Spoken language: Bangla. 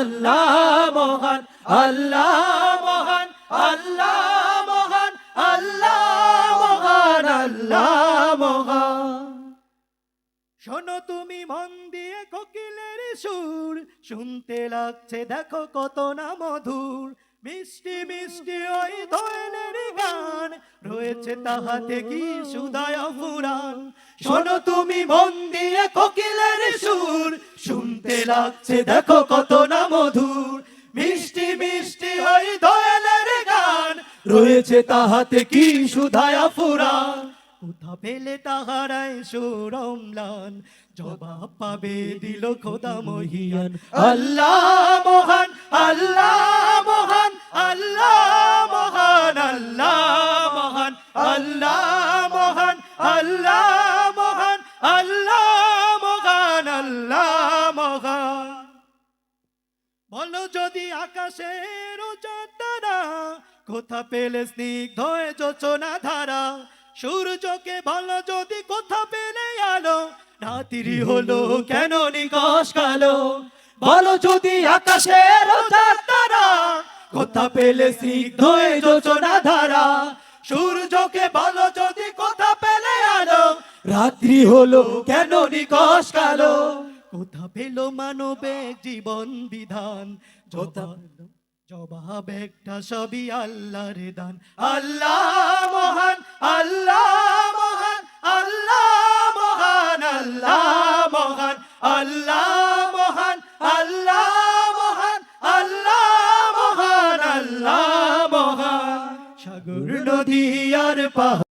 আল্লাহ মহান আল্লাহ মহান আল্লাহ মহান আল্লাহ মহান আল্লাহ মহান। শোনো তুমি মন দিয়ে কোকিলের সুর, শুনতে লাগছে দেখো কত না মধুর। মিষ্টি মিষ্টি ওই দোয়েলের গান, রয়েছে তাহাতে কি সুদায় ফুরান শোনো তুমি মন দিয়ে কোকিলের সুর, শুনতে লাগছে দেখো কত রয়েছে তাহাতে কি সুধায়া ফুরান কোথা পেলে তাহারায় সুরমলান? জবাব পাবে দিল খোদা মহিয়ান। আল্লাহ মহান আল্লাহ মহান আল্লাহ মহান আল্লাহ মহান আল্লাহ মহান আল্লাহ মহান আল্লাহ মহান আল্লাহ মহান। বলো যদি আকাশের তারা কোথা পেলে স্নিগ্ধ যোচনা ধারা সূর্যকে ভালো যদি কোথা পেলে আলো? রাত্রি হলো কেন নিকশ কালো? বলো যদি আকাশের তারা কোথা পেলে স্নিগ্ধ যোচনা ধারা সূর্যকে বলো যদি কোথা পেলে আলো? রাত্রি হলো কেন নিকশ কালো? কোথা পেল মানবিক জীবন বিধান? যোথা জবাব একটা সবই আল্লাহর দান। আল্লাহ মহান আল্লাহ মহান আল্লাহ মহান আল্লাহ মহান আল্লাহ মহান আল্লাহ মহান আল্লাহ মহান আল্লাহ মহান। সাগর, নদী আর পাহাড়